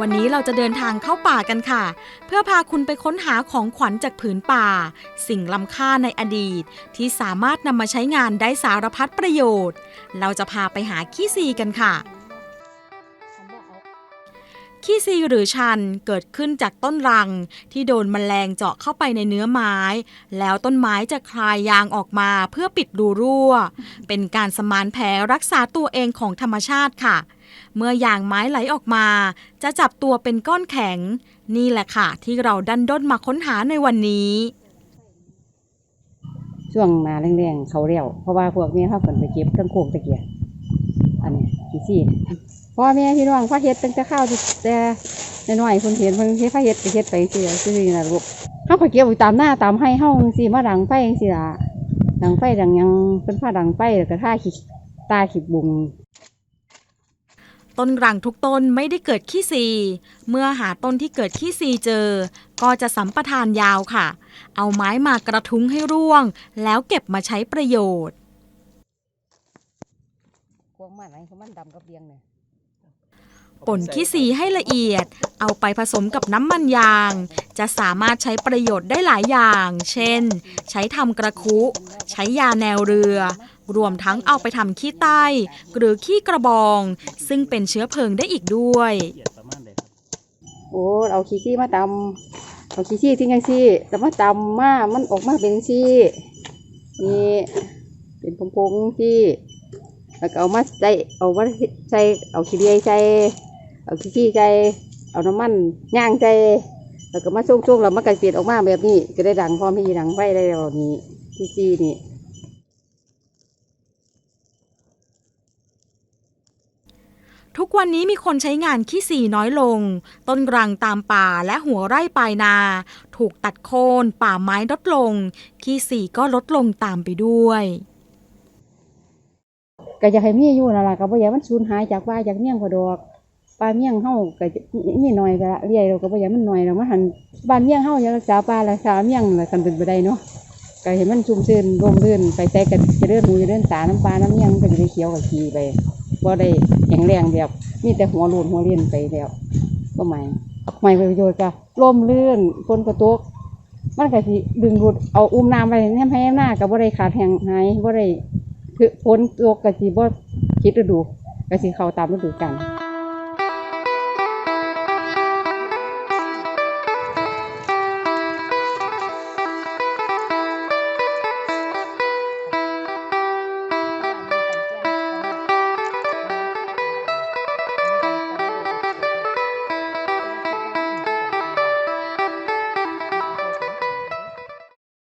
วันนี้เราจะเดินทางเข้าป่ากันค่ะ เพื่อพาคุณไปค้นหาของขวัญจากผืนป่า สิ่งล้ำค่าในอดีต ที่สามารถนำมาใช้งานได้สารพัดประโยชน์ เราจะพาไปหาขี้ซีกันค่ะ ขี้ซีหรือชันเกิดขึ้นจากต้นรัง ที่โดนแมลงเจาะเข้าไปในเนื้อไม้ แล้วต้นไม้จะคลายยางออกมาเพื่อปิดรูรั่ว เป็นการสมานแผลรักษาตัวเองของธรรมชาติค่ะ เมื่อยางไม้ไหลออกมา จะจับตัวเป็นก้อนแข็ง นี่แหละค่ะ ที่เราดันด้นมาค้นหาในวันนี้ช่วงนาแรงๆเขาเรียวเพราะว่าพวกนี้เขาฝนไปเก็บเครื่องโคกตะเกียบอันนี้กี่ซี่ พ่อแม่พี่น้องพาเฮ็ดตั้งแต่ข้าวแต่น้อยๆคนเห็นเพิ่นเฮ็ดพาเฮ็ดก็เฮ็ดไปสิซื่อๆนะลูกเฮาก็เก็บไว้ตามหน้าตามให้เฮาจังซี่มาดังไฟจังซี่ล่ะดังไฟดังหยังเพิ่นพาดังไฟแล้วก็ท่าขี้ตาขี้บุงต้นรังทุกต้นไม่ได้เกิดขี้ซีเมื่อหาต้นที่เกิดขี้ซีเจอ ก็จะสัมปทานยาวค่ะ เอาไม้มากระทุ้งให้ร่วง แล้วเก็บมาใช้ประโยชน์พวกมันไหนเขามันดำกับเบียงเนี่ย ป่นขี้ซีให้ละเอียด เอาไปผสมกับน้ำมันยาง จะสามารถใช้ประโยชน์ได้หลายอย่าง เช่น ใช้ทำกระคุ ใช้ยาแนวเรือ รวมทั้งเอาไปทำขี้ใต้ หรือขี้กระบอง ซึ่งเป็นเชื้อเพลิงได้อีกด้วย โอ้เอาขี้ซี่มาตำเอาขี้ซี่ทิ้งจังซี่แต่มาตำมามันออกมาเป็นซี่นี่เป็นพงๆที่แล้วก็เอามาใส่เอามาใส่เอาขี้เดียใส่ เอาขี้ขี้ใส่เอาน้ำมันย่างใส่แล้วก็มาช่วงๆแล้วมันก็เปลี่ยนออกมาแบบนี้ ก็ได้ดังพร้อมที่ดังไฟได้แล้วนี่ขี้ขี้นี่ทุกวันนี้มีคนใช้งานขี้สีน้อยลง ต้นรังตามป่าและหัวไร่ปลายนา ถูกตัดโค่นป่าไม้ลดลง ขี้สีก็ลดลงตามไปด้วยก็อยากให้มีอยู่นั่นล่ะก็บ่อยากมันสูญหายจากป่าจากเมี่ยงพอดอก ป่าเมี่ยงเฮาก็จะมีน้อยก็เรียเราก็บ่อยากมันหน้อยแล้วมันหันบ้านเมี่ยงเฮาอยากรักษาป่ารักษาเมี่ยงละกันเป็นไปได้เนาะก็เห็นมันชุ่มชื้นร่มรื่นไปแต่ก็จะเดินหูจะเดินตาน้ำปลาน้ำเมี่ยงก็จะได้เขียวกับขีไปบ่ได้แข็งแรงแบบมีแต่หัวโลูนหัวเรียนไปแล้วก็หมายหมายประโยชน์ก็ร่มรื่นฝนก็ตกมันก็สิดึงดูดเอาอุ้มน้ำไว้แนมให้หน้าก็บ่ได้ขาดแห้งหายบ่ได้คือฝนตกกะสิบ่คิดฤดูกะสิเข้าตามฤดูกาล